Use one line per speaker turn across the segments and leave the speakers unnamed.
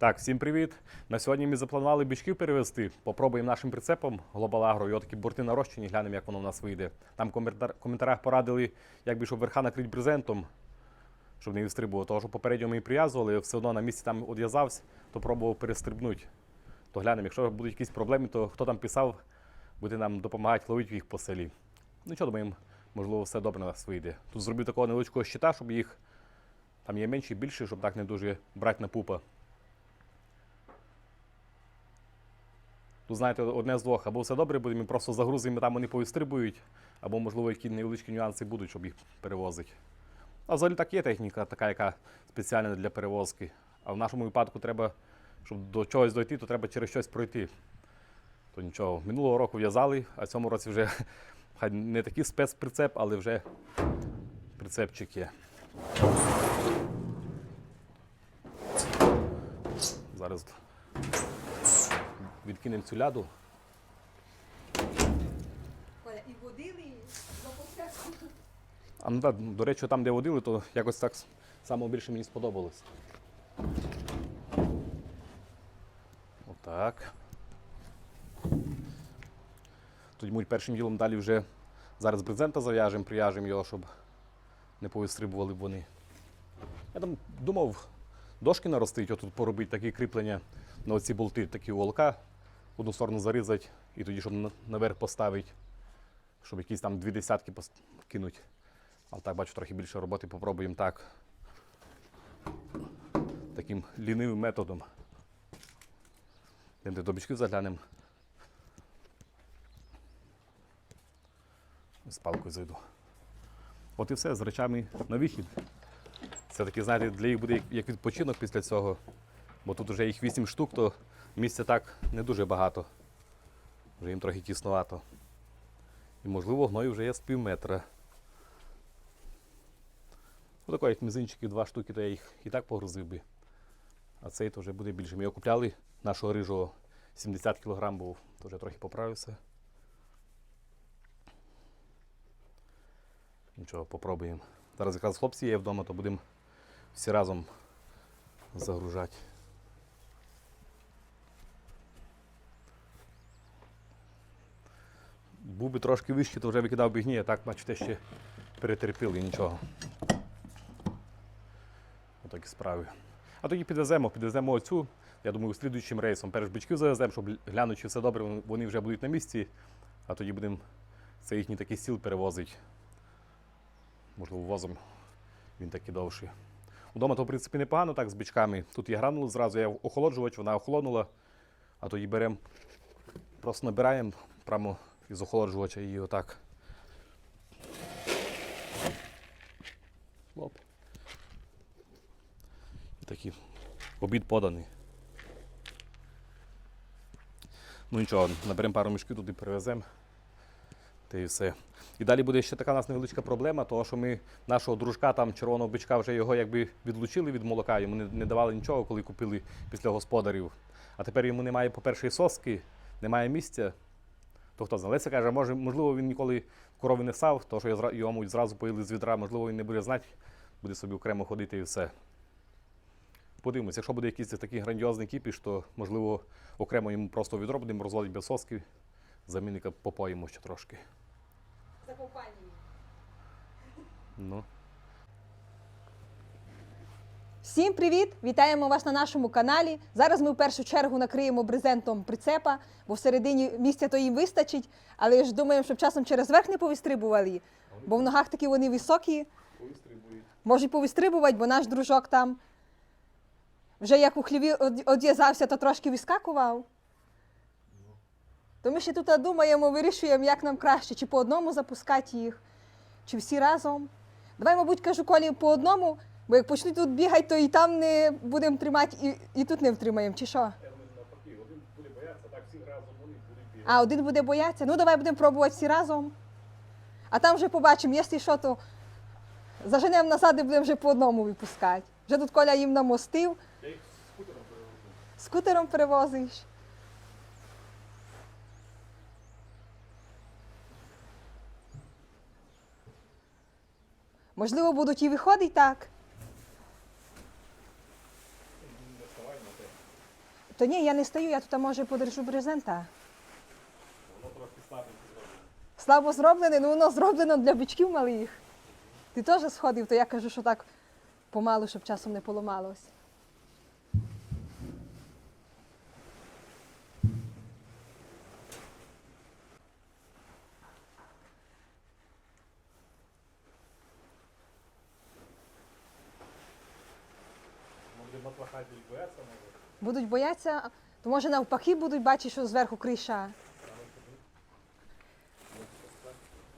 Так, всім привіт. На сьогодні ми запланували бичків перевезти. Попробуємо нашим прицепом Global Agro. Його такі борти нарощені, глянемо, як воно в нас вийде. Там в коментарях порадили, як би щоб верха накрити брезентом, щоб не відстрибував. Того, що попередньо ми прив'язували, все одно на місці там одв'язався, то пробував перестрибнути. То глянемо, якщо будуть якісь проблеми, то хто там писав, буде нам допомагати ловити їх по селі. Ну що, думаємо, можливо, все добре на нас вийде. Тут зробив такого невеличкого щита, щоб їх там є менші і більші, щоб так не дуже брати на пупа. Тут, знаєте, одне з двох, або все добре буде, ми просто загрузимо, там вони повистрибують, або, можливо, які невеличкі нюанси будуть, щоб їх перевозити. А взагалі так є техніка, така, яка спеціальна для перевозки. А в нашому випадку треба, щоб до чогось дойти, то треба через щось пройти. То нічого. Минулого року в'язали, а в цьому році вже хай не такий спецприцеп, але вже прицепчик є. Зараз відкинемо цю ляду.
І водили потребу.
А ну так, до речі, там, де водили, то якось так само більше мені сподобалось. Отак. Тоді муть першим ділом далі вже зараз брезента зав'яжемо, прив'яжемо його, щоб не повистрибували б вони. Я там думав дошки наростити, отут поробити такі кріплення на оці болти, такі уголка, в одну сторону зарізати і тоді, щоб наверх поставити, щоб якісь там дві десятки кинуть. Але так бачу трохи більше роботи, попробуємо так. Таким лінивим методом. Йдемо до бичків заглянемо. З палкою зайду. От і все, з речами на вихід. Це таки, знаєте, для їх буде як відпочинок після цього. Бо тут вже їх 8 штук, то місця так не дуже багато. Вже їм трохи тіснувато. І можливо гною вже є з пів метра. Отако, як два штуки, то я їх і так погрузив би. А цей то вже буде більше. Ми його купляли нашого рижого 70 кг був, то вже трохи поправився. Нічого, попробуємо. Зараз якраз хлопці є вдома, то будемо всі разом загружати. Був би трошки вищий, то вже викидав би гній, а так, бачите, ще перетерпіли нічого. Отакі справи. А тоді підвеземо, підвеземо оцю. Я думаю, слідуючим рейсом перш бичків завеземо, щоб глянути, чи все добре, вони вже будуть на місці, а тоді будемо це їхній такий стіл перевозити. Можливо, возом він такий довший. Удома то, в принципі, непогано так з бичками. Тут є гранули зразу, я охолоджувач, вона охолонула, а тоді беремо, просто набираємо прямо із охолоджувача і отак. Хлоп. І такий обід поданий. Ну нічого, наберемо пару мішків туди перевеземо. Та і все. І далі буде ще така у нас невеличка проблема, того що ми нашого дружка, там червоного бичка, вже його якби відлучили від молока, йому не, не давали нічого, коли купили після господарів. А тепер йому немає, по-перше, соски, немає місця. То хто знає, Леся каже, може, можливо, він ніколи корови не сав, тому що зра- йому зразу поїли з відра, можливо, він не буде знати, буде собі окремо ходити і все. Подивимось, якщо буде якийсь такий грандіозний кіпіш, то можливо окремо йому просто відро будемо розводити без соски, замінника попоїмо ще трошки.
За компанією.
Ну.
Всім привіт! Вітаємо вас на нашому каналі. Зараз ми в першу чергу накриємо брезентом прицепа, бо всередині місця то їм вистачить, але ж думаємо, щоб часом через верх не повистрибували, бо в ногах такі вони високі. Може повистрибувати, бо наш дружок там вже як у хліві од- одв'язався, то трошки вискакував. То ми ще тут думаємо, вирішуємо, як нам краще, чи по одному запускати їх, чи всі разом. Давай, мабуть, кажу, Колі, по одному, бо як почнуть тут бігати, то і там не будемо тримати, і, і тут не втримаємо, чи що?
Я думаю, навпаки, один буде боятися, так всі разом вони будуть бігати.
А один буде боятися. Ну, давай будемо пробувати всі разом. А там вже побачимо, якщо що, то заженемо назад і будемо вже по одному випускати. Вже тут Коля їм намостив,
Я їх скутером перевезу.
скутером перевозиш. Можливо, будуть і виходити так.
Не вставай на те.
То ні, я не стою, я тут може подержу брезента.
Воно трохи слабеньке зроблено.
Слабо зроблене, ну воно зроблено для бичків малих. Ти теж сходив, то я кажу, що так помалу, щоб часом не поламалось.
Може матлахати бояться, може.
Будуть боятися, то може навпаки будуть бачити, що зверху криша.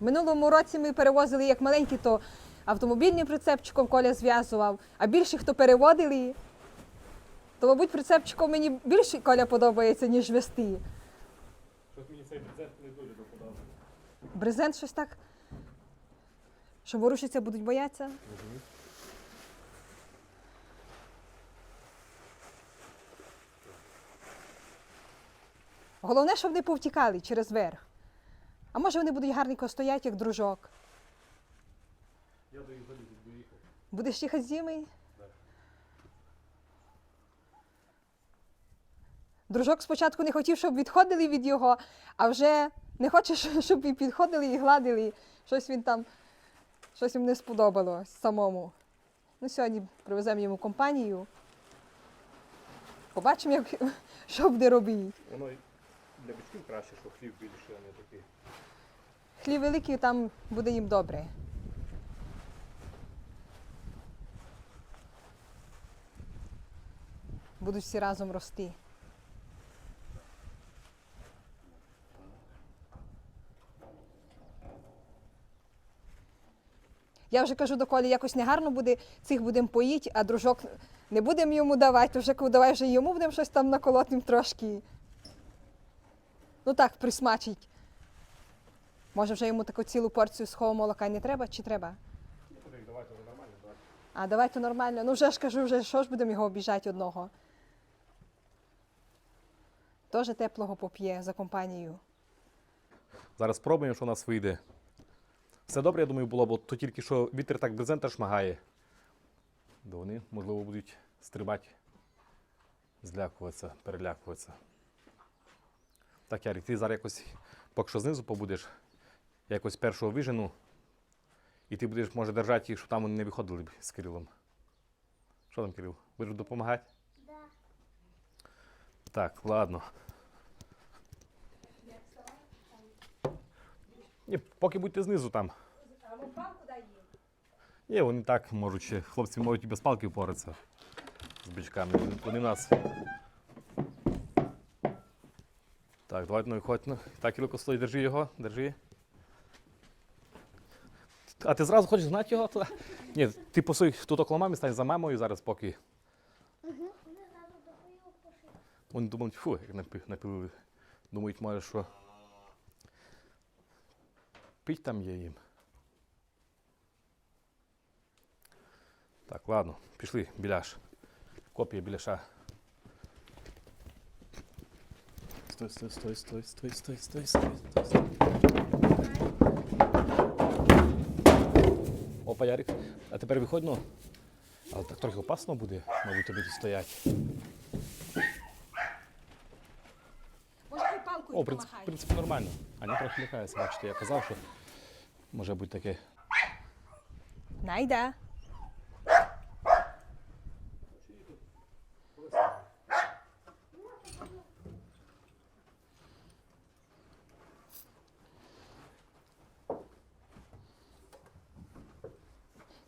Минулому році ми перевозили як маленькі, то автомобільним прицепчиком Коля зв'язував, а більше хто переводили. То, мабуть, прицепчиком мені більше Коля подобається, ніж вести.
Щось мені цей прицеп не дуже доподобав.
Брезент щось так. Що ворушиться, будуть боятися. Головне, щоб не повтікали через верх. А може вони будуть гарненько стоять, як дружок.
Я до їх залізу, доїхав.
Будеш їхати з ними?
Так.
Дружок спочатку не хотів, щоб відходили від його, а вже не хоче, щоб і підходили і гладили. Щось він там, щось їм не сподобалось самому. Ну, сьогодні привеземо йому компанію. Побачимо, як, що буде робити.
Для бичків краще, що хлів більше, а не такий.
Хлів великий, там буде їм добре. Будуть всі разом рости. Я вже кажу до Колі, якось негарно буде, цих будемо поїти, а дружок не будемо йому давати, то вже давай вже йому будемо щось там наколотим трошки. Ну так, присмачить. Може, вже йому таку цілу порцію сухого молока не треба чи треба?
Вже нормально, давай.
А давайте нормально. Ну вже ж кажу, вже що ж будемо його обіжати одного. Теж теплого поп'є за компанією.
Зараз спробуємо, що у нас вийде. Все добре, я думаю, було, бо то тільки що вітер так брезента шмагає. То вони, можливо, будуть стрибати, злякуватися, перелякуватися. Так, Ярик, ти зараз якось, поки що знизу побудеш, якось першого вижену, і ти будеш, може, держати їх, щоб там вони не виходили б з Кирилом. Що там, Кирил? Будеш допомагати?
Да.
Так, ладно. Ні, поки будьте знизу там. Ні, вони так можуть ще. Хлопці можуть і без палки впоратися з бичками. Вони нас. Так, давайте ну виходь. Ну. Так, Кирилко, стой, держи його, держи. А ти зразу хочеш гнати його? Ні, ти посуй тут около мами, стань за мамою зараз, поки.
Вони
думають, фу, як напи- напилили. Думають, може, що пить там є їм. Так, ладно, пішли, біляш. Копія біляша. Стой, стой, стой, стой, стой, стой, стой, стой, стой, стой. Опа, Ярик. А тепер виходь, ну. Але так трохи опасно буде, мабуть, тобі тут стоять.
Може, палкою
О, в принципі, в принципі, нормально. Аня трохи лякається, бачите, я казав, що може бути таке.
Найда.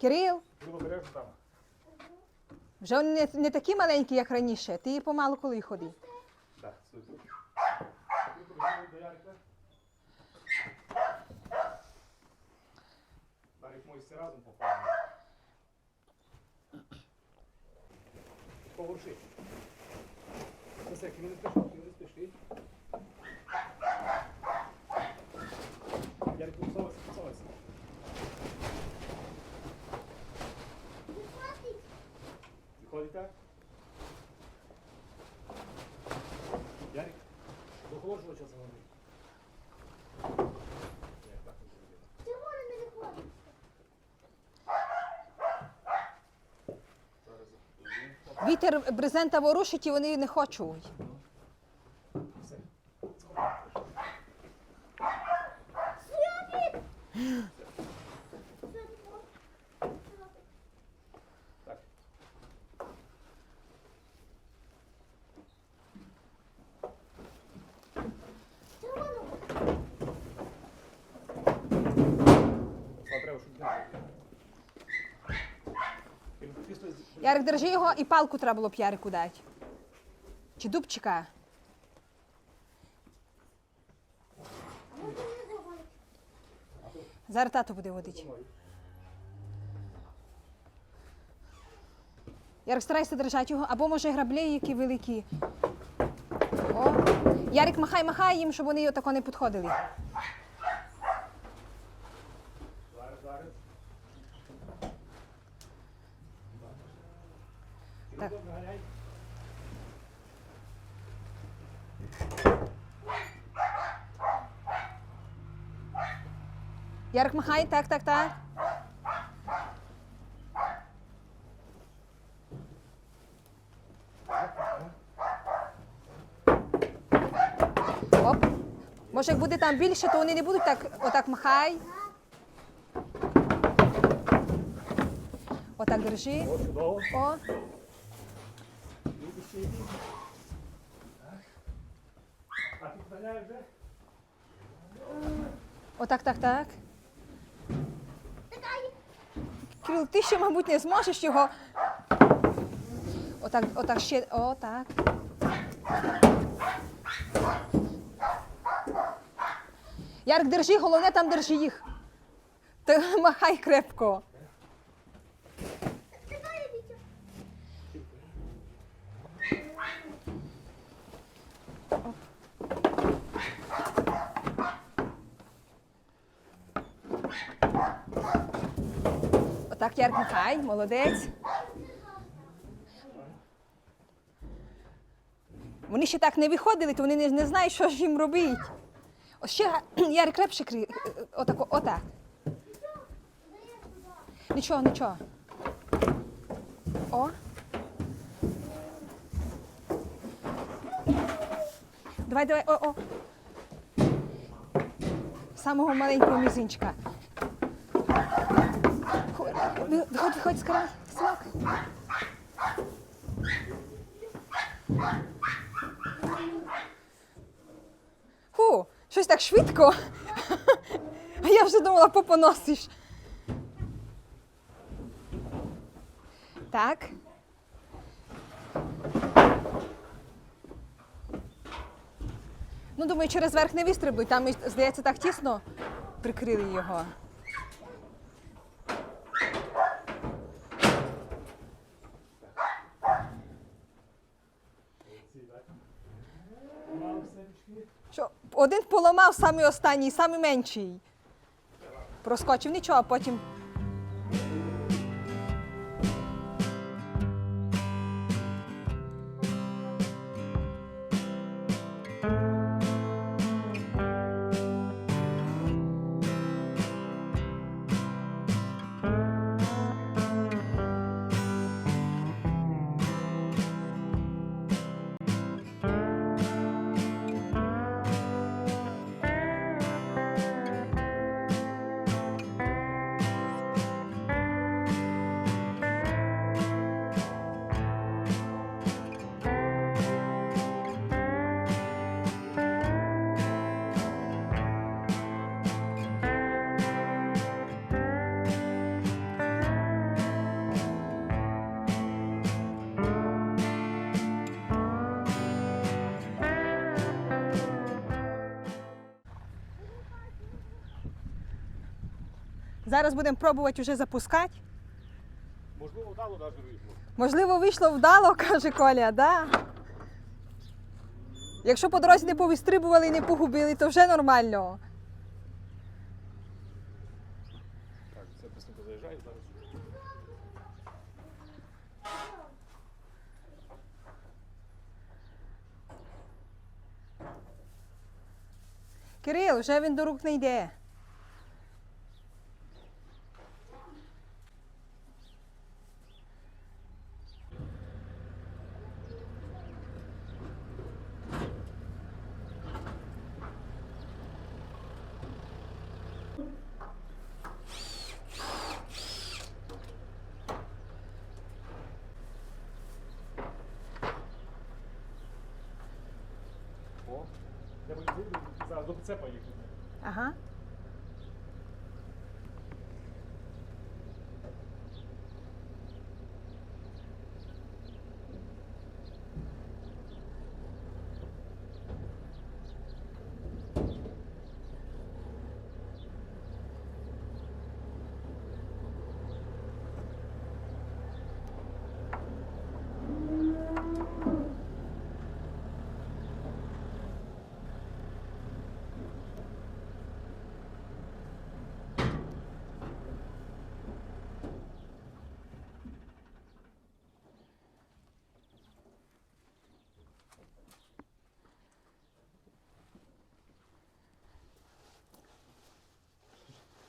Кирил,
там.
Вже вони не, не такі маленькі, як раніше. Ти помалу коли ходи.
Так, Дарик мой всі не спіши, не спіши. Що зараз говорити?
Чого не
виходить?
Вітер брезента ворушить і вони не хочуть. Все. Ярик, держи його і палку треба було б Ярику дати. Чи дубчика? Зараз тато буде водити. Ярик, старайся держати його, або може граблі, які великі. О. Ярик, махай, махай їм, щоб вони отако не підходили. Так. Ярик, махай, так, так, так. Оп. Може, як буде там більше, то вони не будуть так, отак махай. Отак держи.
О, чудово.
О.
А підганяє вже?
Отак, так, так. Кирил, ти ще, мабуть, не зможеш його. Отак, отак ще. Отак. Ярк, держи, головне там держи їх. Та махай крепко. Отак, Ярк, махай, молодець. Вони ще так не виходили, то вони не, не знають, що ж їм робити. Ось ще Ярик крепше крі. Отако, отак. Нічого, нічого. О. Давай, давай, о, о. Самого маленького мізинчика. Хо- ви- Виходь, виходь, скорей, синок. Фу, щось так швидко. А я вже думала, попоносиш. Так. Ну, думаю, через верх не вистрибнуть. Там, здається, так тісно прикрили його. Що один поламав самий останній, самий менший. Проскочив нічого, а потім. Зараз будемо пробувати вже запускати.
Можливо, вдало навіть вийшло.
Можливо, вийшло вдало, каже Коля, да? Якщо по дорозі не повистрибували і не погубили, то вже нормально.
Так, все быстренько заїжджає зараз.
Кирил, вже він до рук не йде.
Зараз до прицепа їхати.
Ага.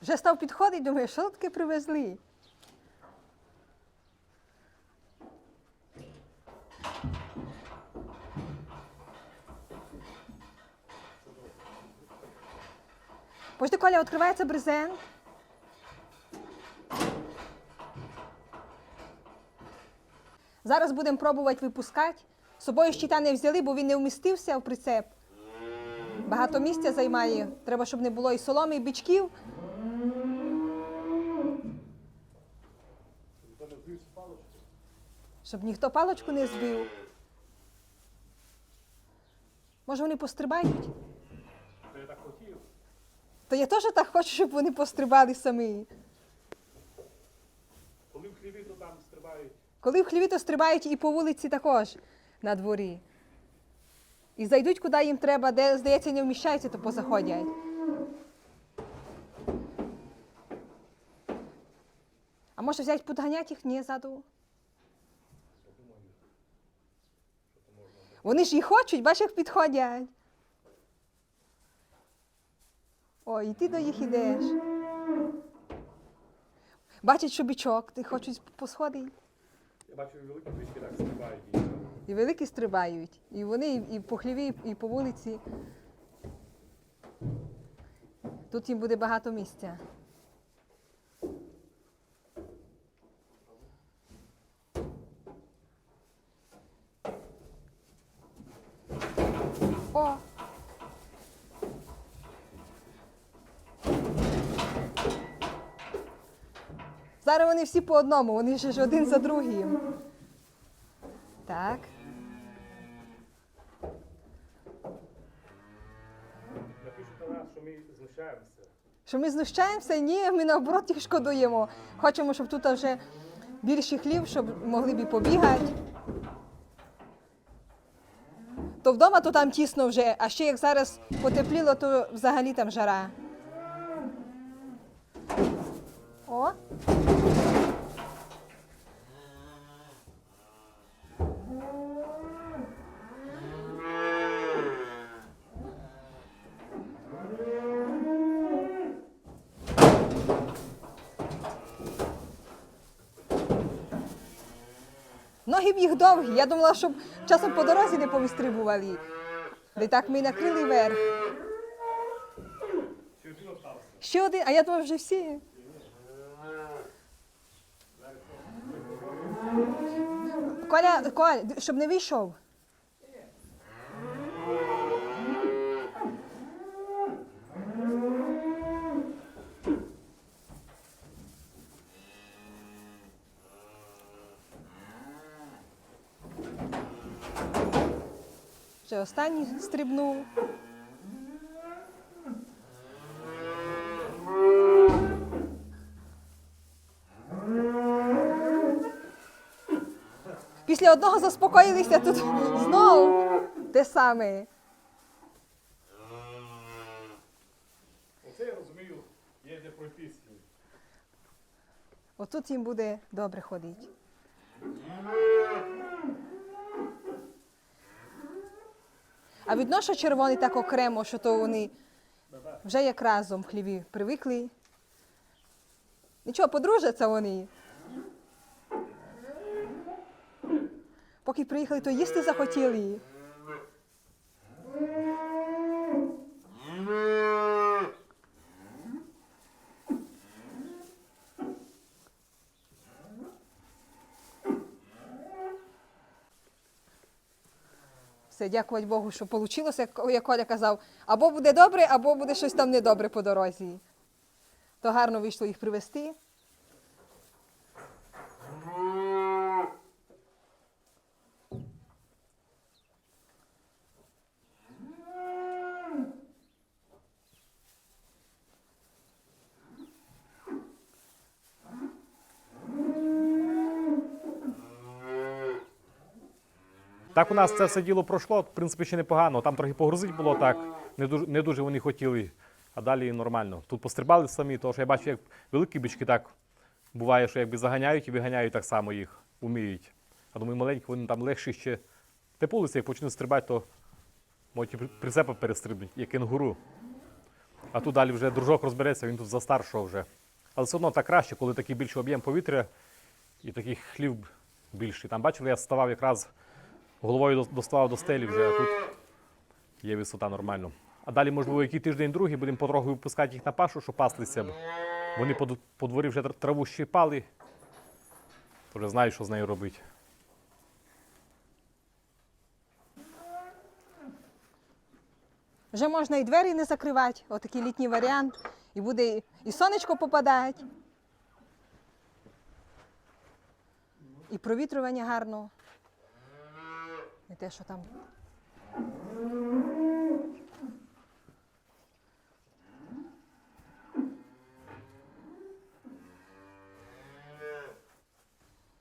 Вже став підходить, думає, що таке привезли? Бачите, Коля, відкривається брезент. Зараз будемо пробувати випускати. З собою щита не взяли, бо він не вмістився в прицеп. Багато місця займає. Треба, щоб не було і соломи, і бичків. Щоб ніхто паличку не збив. Може, вони пострибають?
То я так хотів.
То я теж так хочу, щоб вони пострибали самі.
Коли в хліві, то там стрибають.
Коли в хліві, то стрибають і по вулиці також на дворі. І зайдуть, куди їм треба, де, здається, не вміщаються, то позаходять. А може взяти подганяти їх? Ні, ззаду. Вони ж і хочуть, бачиш, як підходять. Ой, і ти до їх ідеш. Бачать, що бічок, ти хочуть посходити.
Я бачу, і великі бички так стрибають.
І великі стрибають. І вони і по хліві, і по вулиці. Тут їм буде багато місця. О! Зараз вони всі по одному, вони ще ж один за другим. Так.
Що ми знущаємося.
Що ми знущаємося? Ні, ми наоборот їх шкодуємо. Хочемо, щоб тут вже більший хлів, щоб могли б і побігати. То вдома, то там тісно вже, а ще як зараз потепліло, то взагалі там жара. О! Ноги їх довгий. Я думала, щоб часом по дорозі не повистрибували. Де так ми накрили верх.
Ще один.
А я думаю, вже всі. Коля, Коля, щоб не вийшов. Вже останній стрибнув. Після одного заспокоїлися тут знову те саме.
Оце я розумію, є де пройтись.
Отут їм буде добре ходити. А відношу червоний так окремо, що то вони вже як разом хліві привикли. Нічого, подружаться вони. Поки приїхали, то їсти захотіли. Все, дякувати Богу, що вийшло, як, Коля казав, або буде добре, або буде щось там недобре по дорозі. То гарно вийшло їх привезти.
Так у нас це все діло пройшло, в принципі, ще непогано. Там трохи погрузить було так, не дуже, не дуже вони хотіли, а далі нормально. Тут пострибали самі, тому що я бачу, як великі бички так буває, що якби заганяють і виганяють так само їх, вміють. А думаю, маленькі вони там легші ще тепулися, як почнуть стрибати, то можуть і прицепа перестрибнуть, як кенгуру. А тут далі вже дружок розбереться, він тут за старшого вже. Але все одно так краще, коли такий більший об'єм повітря і такий хлів більший. Там бачили, я ставав якраз головою до- доставав до стелі вже, а тут є висота нормально. А далі, можливо, який тиждень другий будемо потроху випускати їх на пашу, щоб паслися. Вони по, по дворі вже тр- траву щипали, вже знають, що з нею робити.
Вже можна і двері не закривати, отакий літній варіант. І буде і- сонечко попадати. І провітрювання гарно. І те, що там.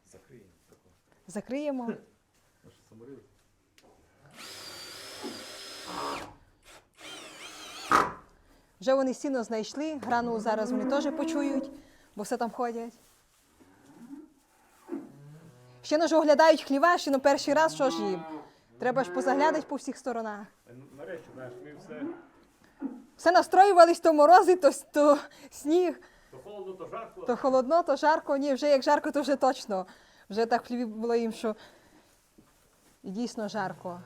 Закриємо. Закриємо. Вже вони сіно знайшли, грану зараз вони теж почують, бо все там ходять. Ще ж оглядають хліва, ще ну перший раз, що ж їм. Треба ж позаглядати по всіх сторонах.
Нарешті, знаєш, ми все
Все настроювались, то морози, то, то сніг,
то холодно, то жарко.
то холодно, то жарко. Ні, вже як жарко, то вже точно. Вже так в хліві було їм, що і дійсно жарко.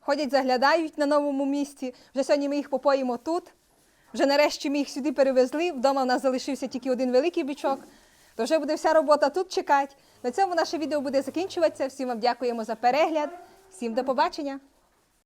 Ходять, заглядають на новому місці. Вже сьогодні ми їх попоїмо тут. Вже нарешті ми їх сюди перевезли. Вдома в нас залишився тільки один великий бічок. То вже буде вся робота тут чекати. На цьому наше відео буде закінчуватися. Всім вам дякуємо за перегляд. Всім до побачення!